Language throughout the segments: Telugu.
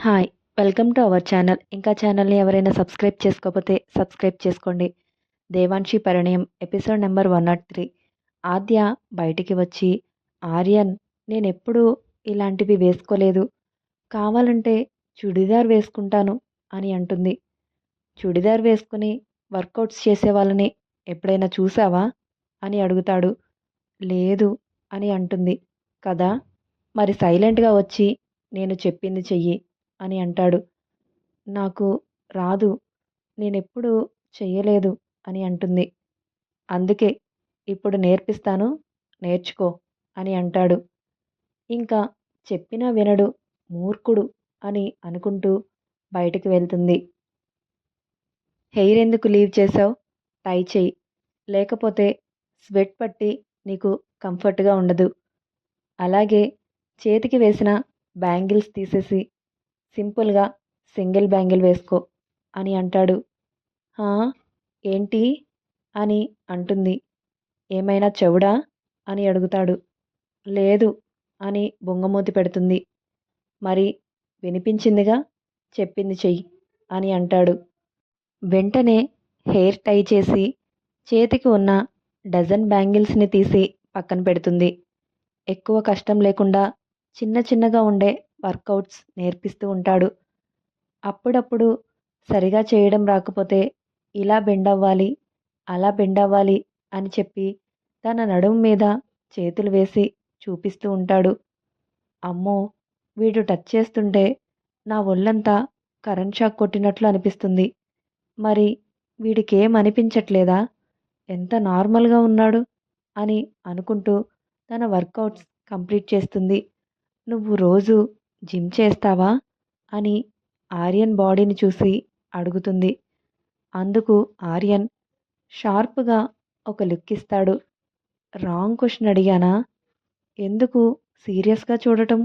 Hi welcome to our channel. ఇంకా ఛానల్ని ఎవరైనా సబ్స్క్రైబ్ చేసుకోకపోతే సబ్స్క్రైబ్ చేసుకోండి. Devanshi Parinayam episode number one nought three. Adya బయటికి వచ్చి ఆర్యన్ నేను ఎప్పుడూ ఇలాంటివి వేసుకోలేదు. కావాలంటే చుడిదార్ వేసుకుంటాను అని అంటుంది. చుడిదార్ వేసుకుని వర్కౌట్స్ చేసే వాళ్ళని ఎప్పుడైనా చూసావా? అని అడుగుతాడు. లేదు అని అంటుంది. కదా? మరి సైలెంట్గా వచ్చి నేను చెప్పింది చెయ్యి. అని అంటాడు. నాకు రాదు నేనెప్పుడు చెయ్యలేదు అని అంటుంది. అందుకే ఇప్పుడు నేర్పిస్తాను నేర్చుకో అని అంటాడు. ఇంకా చెప్పినా వినడు మూర్ఖుడు అని అనుకుంటూ బయటికి వెళ్తుంది. హెయిర్ ఎందుకు లీవ్ చేసావు టై చెయ్యి. లేకపోతే స్వెట్ పట్టి నీకు కంఫర్ట్గా ఉండదు. అలాగే చేతికి వేసిన బ్యాంగిల్స్ తీసేసి సింపుల్గా సింగిల్ బ్యాంగిల్ వేసుకో అని అంటాడు. ఏంటి? అని అంటుంది. ఏమైనా చెవుడా? అని అడుగుతాడు. లేదు అని బొంగమూతి పెడుతుంది. మరి వినిపించిందిగా? చెప్పింది చెయ్యి అని అంటాడు. వెంటనే హెయిర్ టై చేసి చేతికి ఉన్న డజన్ బ్యాంగిల్స్ని తీసి పక్కన పెడుతుంది. ఎక్కువ కష్టం లేకుండా చిన్న చిన్నగా ఉండే వర్కౌట్స్ నేర్పిస్తూ ఉంటాడు. అప్పుడప్పుడు సరిగా చేయడం రాకపోతే ఇలా బెండ్ అవ్వాలి అలా బెండ్ అవ్వాలి అని చెప్పి తన నడుము మీద చేతులు వేసి చూపిస్తూ ఉంటాడు. అమ్మో! వీడు టచ్ చేస్తుంటే నా ఒళ్ళంతా కరెంట్ షాక్ కొట్టినట్లు అనిపిస్తుంది. మరి వీడికేం అనిపించట్లేదా? ఎంత నార్మల్గా ఉన్నాడు అని అనుకుంటూ తన వర్కౌట్స్ కంప్లీట్ చేస్తుంది. నువ్వు రోజు జిమ్ చేస్తావా? అని ఆర్యన్ బాడీని చూసి అడుగుతుంది. అందుకు ఆర్యన్ షార్ప్గా ఒక లుక్ ఇస్తాడు రాంగ్ క్వశ్చన్ అడిగానా? ఎందుకు? సీరియస్గా చూడటం?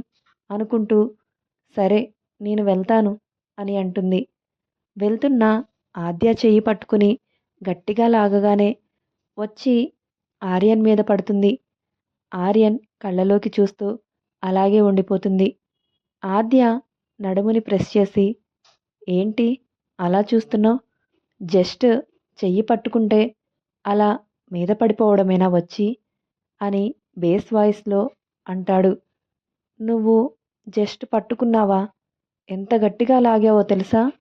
అనుకుంటూ సరే నేను వెళ్తాను అని అంటుంది. వెళ్తున్న ఆద్య చెయ్యి పట్టుకుని గట్టిగా లాగగానే వచ్చి ఆర్యన్ మీద పడుతుంది. ఆర్యన్ కళ్ళలోకి చూస్తూ అలాగే ఉండిపోతుంది. ఆద్య నడుముని ప్రెస్ చేసి ఏంటి? అలా చూస్తున్నావు? జస్ట్ చెయ్యి పట్టుకుంటే అలా మీద పడిపోవడమేనా వచ్చి? అని బేస్ వాయిస్లో అంటాడు. నువ్వు జస్ట్ పట్టుకున్నావా? ఎంత గట్టిగా లాగావో తెలుసా?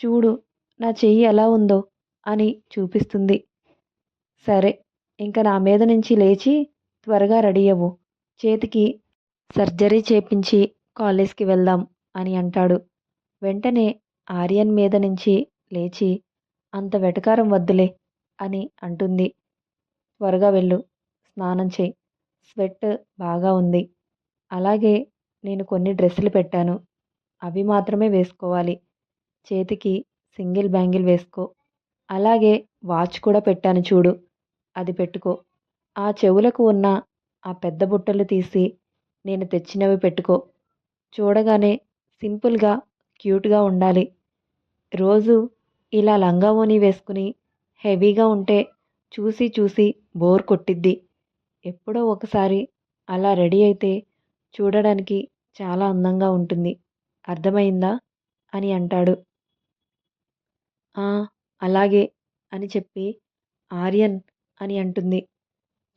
చూడు నా చెయ్యి ఎలా ఉందో అని చూపిస్తుంది. సరే ఇంకా నా మీద నుంచి లేచి త్వరగా రెడీ అవ్వు. చేతికి సర్జరీ చేపించి కాలేజ్కి వెళ్దాం అని అంటాడు. వెంటనే ఆర్యన్ మీద నుంచి లేచి అంత వెటకారం వద్దులే అని అంటుంది. త్వరగా వెళ్ళు స్నానం చేయి. స్వెట్ బాగా ఉంది. అలాగే నేను కొన్ని డ్రెస్సులు పెట్టాను. అవి మాత్రమే వేసుకోవాలి. చేతికి సింగిల్ బ్యాంగిల్ వేసుకో. అలాగే వాచ్ కూడా పెట్టాను చూడు. అది పెట్టుకో. ఆ చెవులకు ఉన్న ఆ పెద్ద బుట్టలు తీసి నేను తెచ్చినవి పెట్టుకో. చూడగానే సింపుల్గా క్యూట్గా ఉండాలి. రోజు ఇలా లంగా ఓని వేసుకుని హెవీగా ఉంటే చూసి చూసి బోర్ కొట్టిద్ది. ఎప్పుడో ఒకసారి అలా రెడీ అయితే చూడడానికి చాలా అందంగా ఉంటుంది. అర్థమైందా? అని అంటాడు. అలాగే అని చెప్పి ఆర్యన్ అని అంటుంది.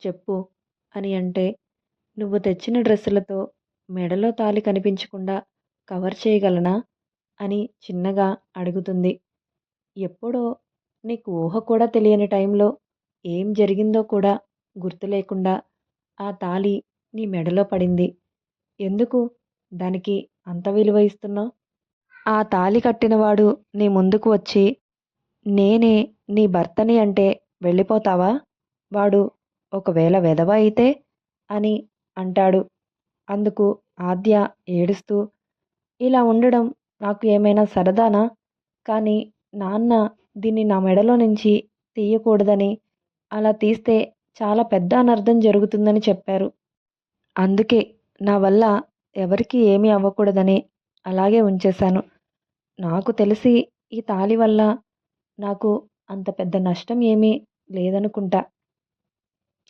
చెప్పు అని అంటే నువ్వు తెచ్చిన డ్రెస్సులతో మెడలో తాలి కనిపించకుండా కవర్ చేయగలనా? అని చిన్నగా అడుగుతుంది. ఎప్పుడో నీకు ఊహ కూడా తెలియని టైంలో ఏం జరిగిందో కూడా గుర్తు లేకుండా ఆ తాళి నీ మెడలో పడింది. ఎందుకు దానికి అంత విలువ ఇస్తున్నావు? ఆ తాళి కట్టినవాడు నీ ముందుకు వచ్చి నేనే నీ భర్తని అంటే వెళ్ళిపోతావా? వాడు ఒకవేళ వెధవ అయితే అని అంటాడు. అందుకు ఆద్య ఏడుస్తూ ఇలా ఉండడం నాకు ఏమైనా సరదానా? కానీ నాన్న దీన్ని నా మెడలో నుంచి తీయకూడదని అలా తీస్తే చాలా పెద్ద అనర్థం జరుగుతుందని చెప్పారు. అందుకే నా వల్ల ఎవరికి ఏమీ అవ్వకూడదని అలాగే ఉంచేశాను. నాకు తెలిసి ఈ తాళి వల్ల నాకు అంత పెద్ద నష్టం ఏమీ లేదనుకుంటా.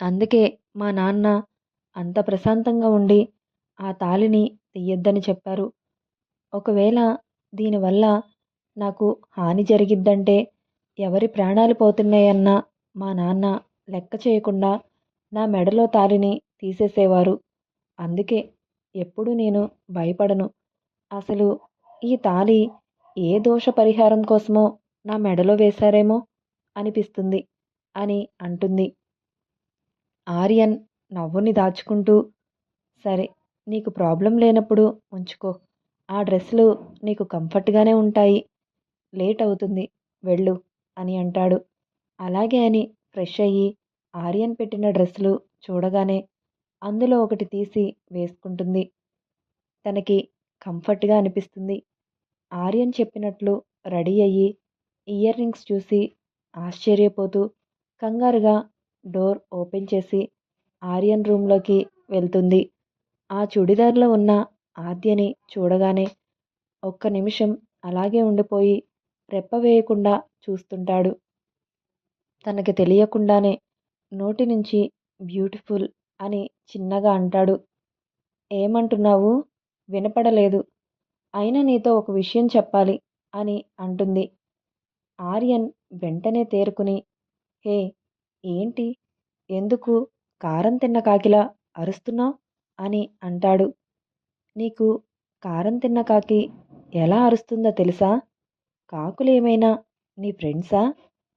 అందుకే మా నాన్న అంత ప్రశాంతంగా ఉండి ఆ తాళిని తీయొద్దని చెప్పారు. ఒకవేళ దీనివల్ల నాకు హాని జరిగిద్దంటే ఎవరి ప్రాణాలు పోతున్నాయన్నా మా నాన్న లెక్క చేయకుండా నా మెడలో తాళిని తీసేసేవారు. అందుకే ఎప్పుడు నేను భయపడను. అసలు ఈ తాళి ఏ దోష పరిహారం కోసమో నా మెడలో వేశారేమో అనిపిస్తుంది అని అంటుంది. ఆర్యన్ నవ్వుని దాచుకుంటూ సరే నీకు ప్రాబ్లం లేనప్పుడు ఉంచుకో. ఆ డ్రెస్సులు నీకు కంఫర్ట్గానే ఉంటాయి. లేట్ అవుతుంది. వెళ్ళు అని అంటాడు. అలాగే అని ఫ్రెష్ అయ్యి ఆర్యన్ పెట్టిన డ్రెస్సులు చూడగానే అందులో ఒకటి తీసి వేసుకుంటుంది. తనకి కంఫర్ట్గా అనిపిస్తుంది. ఆర్యన్ చెప్పినట్లు రెడీ అయ్యి ఇయర్ రింగ్స్ చూసి ఆశ్చర్యపోతూ కంగారుగా డోర్ ఓపెన్ చేసి ఆర్యన్ రూమ్లోకి వెళ్తుంది. ఆ చుడిదార్లో ఉన్న ఆద్యని చూడగానే ఒక్క నిమిషం అలాగే ఉండిపోయి రెప్ప వేయకుండా చూస్తుంటాడు. తనకి తెలియకుండానే నోటి నుంచి బ్యూటిఫుల్ అని చిన్నగా అంటాడు. ఏమంటున్నావు? వినపడలేదు. అయినా నీతో ఒక విషయం చెప్పాలి అని అంటుంది. ఆర్యన్ వెంటనే తేరుకుని హే ఏంటి? ఎందుకు కారం తిన్న కాకిలా అరుస్తున్నావు? అని అంటాడు. నీకు కారం తిన్న కాకి ఎలా అరుస్తుందో తెలుసా? కాకులేమైనా నీ ఫ్రెండ్సా?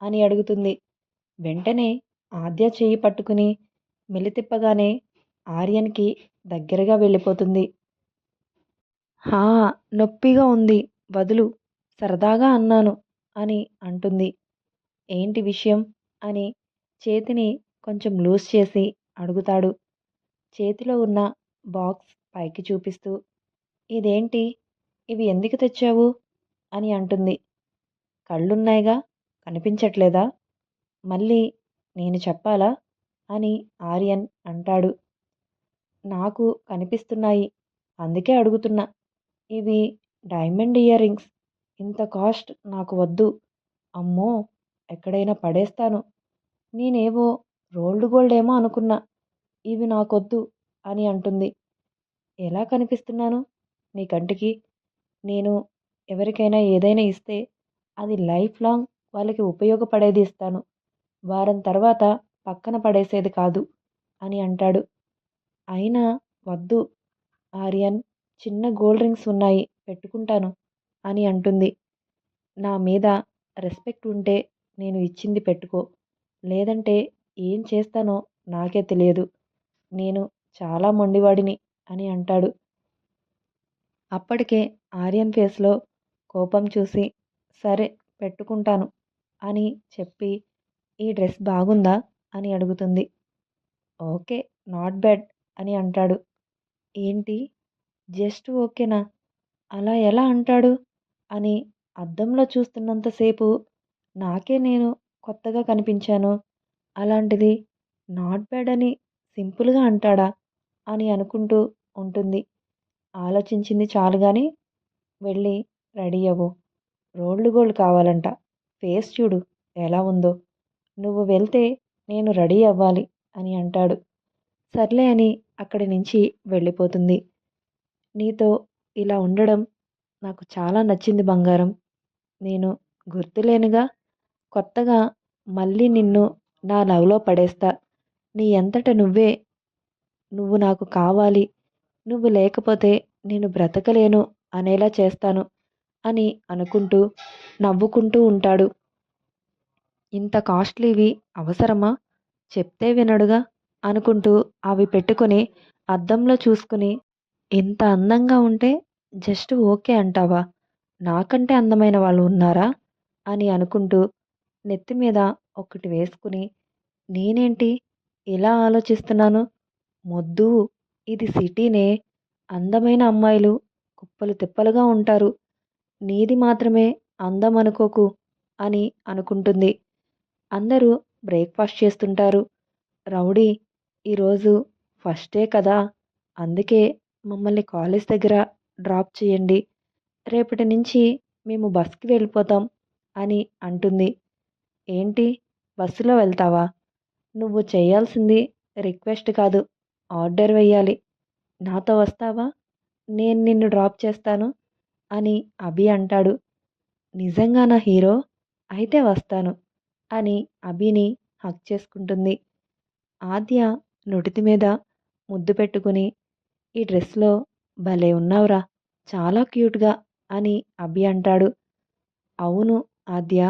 అని అడుగుతుంది. వెంటనే ఆద్య చేయి పట్టుకుని మెలితిప్పగానే ఆర్యన్కి దగ్గరగా వెళ్ళిపోతుంది. హా నొప్పిగా ఉంది. వదులు. సరదాగా అన్నాను అని అంటుంది. ఏంటి విషయం? అని చేతిని కొంచెం లూజ్ చేసి అడుగుతాడు. చేతిలో ఉన్న బాక్స్ పైకి చూపిస్తూ ఇదేంటి? ఇవి ఎందుకు తెచ్చావు? అని అంటుంది. కళ్ళున్నాయిగా? కనిపించట్లేదా? మళ్ళీ నేను చెప్పాలా? అని ఆర్యన్ అంటాడు. నాకు కనిపిస్తున్నాయి. అందుకే అడుగుతున్నా. ఇవి డైమండ్ ఇయర్ రింగ్స్. ఇంత కాస్ట్ నాకు వద్దు. అమ్మో! ఎక్కడైనా పడేస్తాను. నేనేవో రోల్డ్ గోల్డ్ ఏమో అనుకున్నా. ఇవి నాకొద్దు అని అంటుంది. ఎలా కనిపిస్తున్నాను? నీ కంటికి? నేను ఎవరికైనా ఏదైనా ఇస్తే అది లైఫ్ లాంగ్ వాళ్ళకి ఉపయోగపడేది ఇస్తాను. వారం తర్వాత పక్కన పడేసేది కాదు అని అంటాడు. అయినా వద్దు ఆర్యన్. చిన్న గోల్డ్ రింగ్స్ ఉన్నాయి పెట్టుకుంటాను అని అంటుంది. నా మీద రెస్పెక్ట్ ఉంటే నేను ఇచ్చింది పెట్టుకో. లేదంటే ఏం చేస్తానో నాకే తెలియదు. నేను చాలా మొండివాడిని అని అంటాడు. అప్పటికే ఆర్యన్ ఫేస్లో కోపం చూసి సరే పెట్టుకుంటాను అని చెప్పి ఈ డ్రెస్ బాగుందా అని అడుగుతుంది. ఓకే నాట్ బ్యాడ్ అని అంటాడు. ఏంటి? జస్ట్ ఓకేనా? అలా ఎలా అంటాడు? అని అద్దంలో చూస్తున్నంతసేపు నాకే నేను కొత్తగా కనిపించాను. అలాంటిది నాట్ బ్యాడ్ అని సింపుల్గా అంటాడా అని అనుకుంటూ ఉంటుంది. ఆలోచించింది చాలు కానీ వెళ్ళి రెడీ అవ్వు. రోల్డ్ గోల్డ్ కావాలంట. ఫేస్ చూడు ఎలా ఉందో. నువ్వు వెళ్తే నేను రెడీ అవ్వాలి అని అంటాడు. సర్లే అని అక్కడి నుంచి వెళ్ళిపోతుంది. నీతో ఇలా ఉండడం నాకు చాలా నచ్చింది బంగారం. నేను గుర్తులేనుగా కొత్తగా మళ్ళీ నిన్ను నా లవ్లో పడేస్తా. నీ అంతట నువ్వే. నువ్వు నాకు కావాలి. నువ్వు లేకపోతే నేను బ్రతకలేను. అనేలా చేస్తాను అని అనుకుంటూ నవ్వుకుంటూ ఉంటాడు. ఇంత కాస్ట్లీవి అవసరమా? చెప్తే వినడుగా అనుకుంటూ అవి పెట్టుకొని అద్దంలో చూసుకుని ఇంత అందంగా ఉంటే జస్ట్ ఓకే అంటావా? నాకంటే అందమైన వాళ్ళు ఉన్నారా? అని అనుకుంటూ నెత్తి మీద ఒకటి వేసుకుని నేనేంటి? ఇలా ఆలోచిస్తున్నాను? మొద్దు. ఇది సిటీనే. అందమైన అమ్మాయిలు కుప్పలు తిప్పలుగా ఉంటారు. నీది మాత్రమే అందం అనుకోకు అని అనుకుంటుంది. అందరూ బ్రేక్ఫాస్ట్ చేస్తుంటారు. రౌడీ ఈరోజు ఫస్టే కదా. అందుకే మమ్మల్ని కాలేజ్ దగ్గర డ్రాప్ చేయండి. రేపటి నుంచి మేము బస్కి వెళ్ళిపోతాం అని అంటుంది. ఏంటి? బస్సులో వెళ్తావా? నువ్వు చేయాల్సింది రిక్వెస్ట్ కాదు ఆర్డర్ వేయాలి నాతో వస్తావా? నేను నిన్ను డ్రాప్ చేస్తాను అని అభి అంటాడు. నిజంగా నా హీరో? అయితే వస్తాను అని అభిని హక్ చేసుకుంటుంది. ఆద్య నుడితి మీద ముద్దు పెట్టుకుని ఈ డ్రెస్లో భలే ఉన్నావురా చాలా క్యూట్గా అని అభి అంటాడు. అవును ఆద్య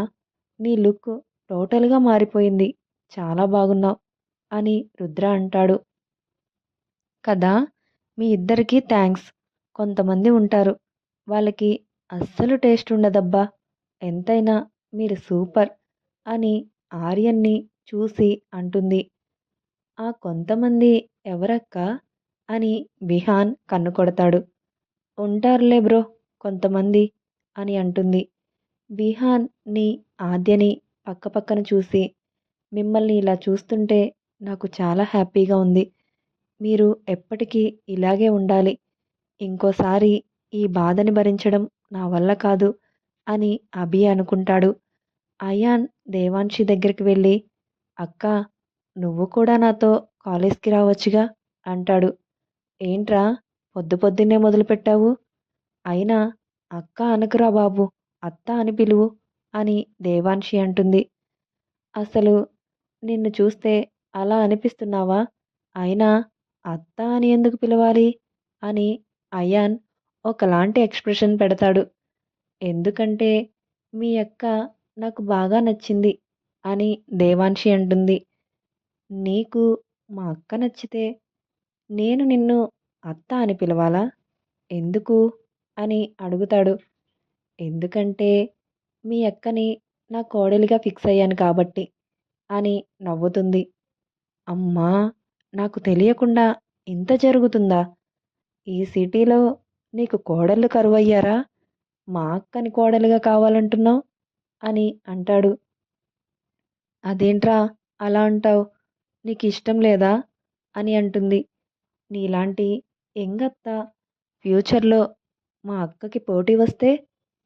నీ లుక్ టోటల్గా మారిపోయింది. చాలా బాగున్నావు అని రుద్ర అంటాడు. కదా మీ ఇద్దరికీ థ్యాంక్స్. కొంతమంది ఉంటారు. వాళ్ళకి అస్సలు టేస్ట్ ఉండదబ్బా. ఎంతైనా మీరు సూపర్ అని ఆర్యన్ని చూసి అంటుంది. ఆ కొంతమంది ఎవరక్క అని విహాన్ కన్ను కొడతాడు ఉంటారులే బ్రో కొంతమంది అని అంటుంది. విహాన్ని ఆద్యని పక్కపక్కన చూసి మిమ్మల్ని ఇలా చూస్తుంటే నాకు చాలా హ్యాపీగా ఉంది. మీరు ఎప్పటికీ ఇలాగే ఉండాలి. ఇంకోసారి ఈ బాధని భరించడం నా వల్ల కాదు అని అభి అనుకుంటాడు. అయాన్ దేవాన్షి దగ్గరికి వెళ్ళి అక్క నువ్వు కూడా నాతో కాలేజ్కి రావచ్చుగా అంటాడు. ఏంట్రా పొద్దు పొద్దున్నే మొదలుపెట్టావు? అయినా అక్క అనకురా బాబు అత్త అని పిలువు అని దేవాన్షి అంటుంది. అసలు నిన్ను చూస్తే అలా అనిపిస్తున్నావా? అయినా అత్త అని ఎందుకు పిలవాలి? అని అయాన్ ఒకలాంటి ఎక్స్ప్రెషన్ పెడతాడు. ఎందుకంటే మీ అక్క నాకు బాగా నచ్చింది అని దేవాన్షి అంటుంది. నీకు మా అక్క నచ్చితే నేను నిన్ను అత్త అని పిలవాలా? ఎందుకు? అని అడుగుతాడు. ఎందుకంటే మీ అక్కని నా కోడలిగా ఫిక్స్ అయ్యాను కాబట్టి. అని నవ్వుతుంది. అమ్మా నాకు తెలియకుండా ఇంత జరుగుతుందా? ఈ సిటీలో నీకు కోడళ్ళు కరువయ్యారా? మా అక్కని కోడలుగా కావాలంటున్నావు? అని అంటాడు. అదేంట్రా అలా అంటావు? నీకు ఇష్టం లేదా? అని అంటుంది. నీలాంటి ఎంగత్త ఫ్యూచర్లో మా అక్కకి పోటీ వస్తే?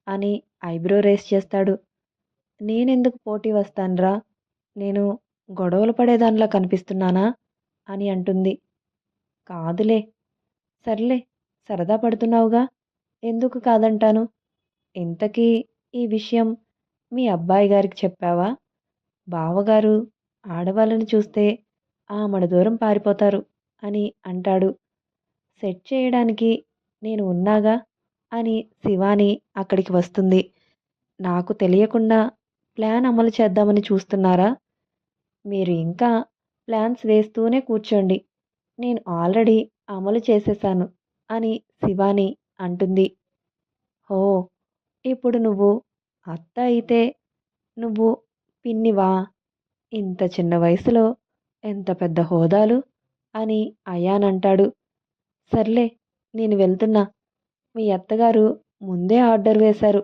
అని ఐబ్రో రేస్ చేస్తాడు. నేనెందుకు పోటీ వస్తానురా? నేను గొడవలు పడేదానిలా కనిపిస్తున్నానా? అని అంటుంది. కాదులే. సర్లే సరదా పడుతున్నావుగా. ఎందుకు కాదంటాను? ఇంతకీ ఈ విషయం మీ అబ్బాయి గారికి చెప్పావా? బావగారు ఆడవాళ్ళని చూస్తే ఆ మన దూరం పారిపోతారు అని అంటాడు. సెట్ చేయడానికి నేను ఉన్నాగా? అని శివాని అక్కడికి వస్తుంది. నాకు తెలియకుండా ప్లాన్ అమలు చేద్దామని చూస్తున్నారా? మీరు ఇంకా ప్లాన్స్ వేస్తూనే కూర్చోండి. నేను ఆల్రెడీ అమలు చేసేసాను అని శివాని అంటుంది. ఓ ఇప్పుడు నువ్వు అత్త అయితే నువ్వు పిన్నివా? ఇంత చిన్న వయసులో ఎంత పెద్ద హోదాలు? అని అయాన్ అంటాడు సర్లే నేను వెళ్తున్నా. మీ అత్తగారు ముందే ఆర్డర్ వేశారు.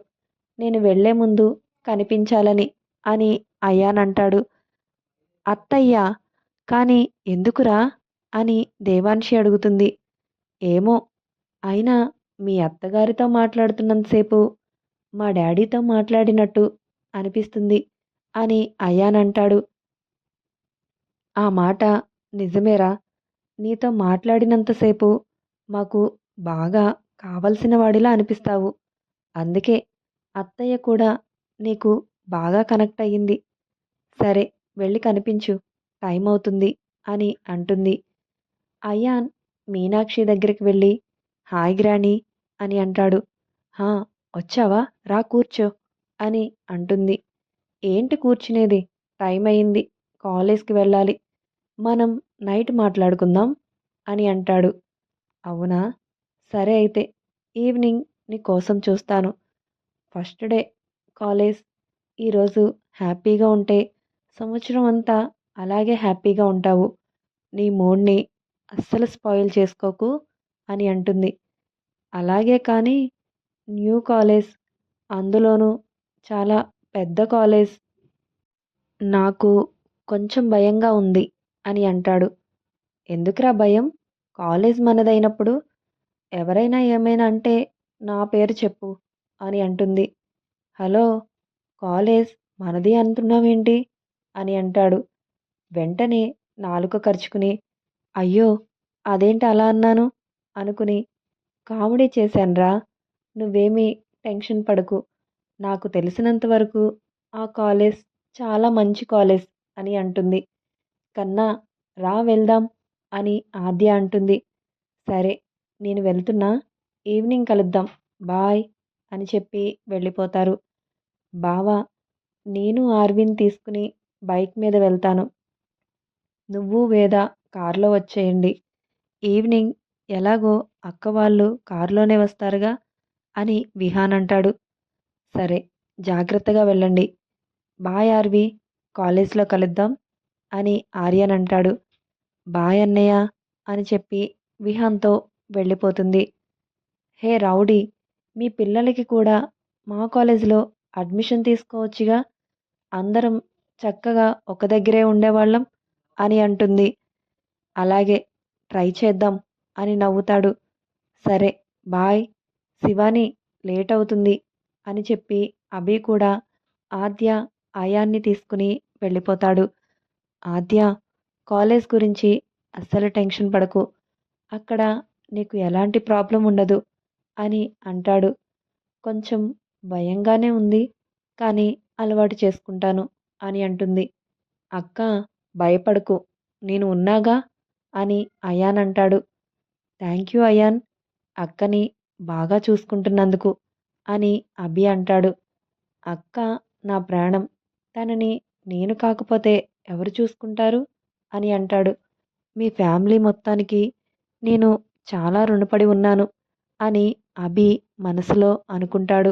నేను వెళ్ళే ముందు కనిపించాలని అని అయ్యానంటాడు. అత్తయ్య కానీ ఎందుకురా? అని దేవాన్షి అడుగుతుంది. ఏమో అయినా మీ అత్తగారితో మాట్లాడుతున్నంతసేపు మా డాడీతో మాట్లాడినట్టు అనిపిస్తుంది అని అయ్యానంటాడు. ఆ మాట నిజమేరా. నీతో మాట్లాడినంతసేపు మాకు బాగా కావలసిన వాడిలా అనిపిస్తావు. అందుకే అత్తయ్య కూడా నీకు బాగా కనెక్ట్ అయ్యింది. సరే వెళ్ళి కనిపించు. టైం అవుతుంది అని అంటుంది. అయాన్ మీనాక్షి దగ్గరికి వెళ్ళి హాయ్ గ్రాణి అని అంటాడు. హా వచ్చావా? రా కూర్చో అని అంటుంది. ఏంటి కూర్చునేది? టైం అయింది కాలేజ్కి వెళ్ళాలి. మనం నైట్ మాట్లాడుకుందాం అని అంటాడు. అవునా? సరే అయితే ఈవినింగ్ నీ కోసం చూస్తాను. ఫస్ట్ డే కాలేజ్ ఈరోజు హ్యాపీగా ఉంటే సంవత్సరం అంతా అలాగే హ్యాపీగా ఉంటావు. నీ మూడ్ని అస్సలు స్పాయిల్ చేసుకోకు అని అంటుంది. అలాగే కానీ న్యూ కాలేజ్ అందులోనూ చాలా పెద్ద కాలేజ్ నాకు కొంచెం భయంగా ఉంది అని అంటాడు. ఎందుకురా భయం? కాలేజ్ మనదైనప్పుడు ఎవరైనా ఏమైనా అంటే నా పేరు చెప్పు అని అంటుంది. హలో కాలేజ్ మనది అంటున్నావేంటి? అని అంటాడు. వెంటనే నాలుక ఖర్చుకుని అయ్యో అదేంటి అలా అన్నాను? అనుకుని కామెడీ చేశాన్రా నువ్వేమీ టెన్షన్ పడకు. నాకు తెలిసినంత వరకు ఆ కాలేజ్ చాలా మంచి కాలేజ్ అని అంటుంది. కన్నా రా వెళ్దాం అని ఆద్య అంటుంది. సరే నేను వెళ్తున్నా ఈవినింగ్ కలుద్దాం బాయ్ అని చెప్పి వెళ్ళిపోతారు. బావా నేను ఆర్విన్ తీసుకుని బైక్ మీద వెళ్తాను. నువ్వు వేద కారులో వచ్చేయండి. ఈవినింగ్ ఎలాగో అక్క వాళ్ళు కారులోనే వస్తారుగా అని విహాన్ అంటాడు. సరే జాగ్రత్తగా వెళ్ళండి. బాయ్ ఆర్వి కాలేజ్లో కలుద్దాం అని ఆర్యన్ అంటాడు. బాయ్ అన్నయ్య అని చెప్పి విహాన్తో వెళ్ళిపోతుంది. హే రౌడీ మీ పిల్లలకి కూడా మా కాలేజీలో అడ్మిషన్ తీసుకోవచ్చుగా. అందరం చక్కగా ఒక దగ్గరే ఉండేవాళ్ళం అని అంటుంది. అలాగే ట్రై చేద్దాం అని నవ్వుతాడు. సరే బాయ్. శివాని లేట్ అవుతుంది అని చెప్పి అభి కూడా ఆద్య ఆయాన్ని తీసుకుని వెళ్ళిపోతాడు. ఆద్య కాలేజ్ గురించి అస్సలు టెన్షన్ పడకు. అక్కడ నీకు ఎలాంటి ప్రాబ్లం ఉండదు అని అంటాడు. కొంచెం భయంగానే ఉంది. కానీ అలవాటు చేసుకుంటాను అని అంటుంది. అక్క భయపడకు. నేను ఉన్నాగా? అని అయాన్ అంటాడు. Thank you Ayaan. అక్కని బాగా చూసుకుంటున్నందుకు అని అభి అంటాడు. అక్క నా ప్రాణం. తనని నేను కాకపోతే ఎవరు చూసుకుంటారు? అని అంటాడు. మీ ఫ్యామిలీ మొత్తానికి నేను చాలా రుణపడి ఉన్నాను అని అభి మనసులో అనుకుంటాడు.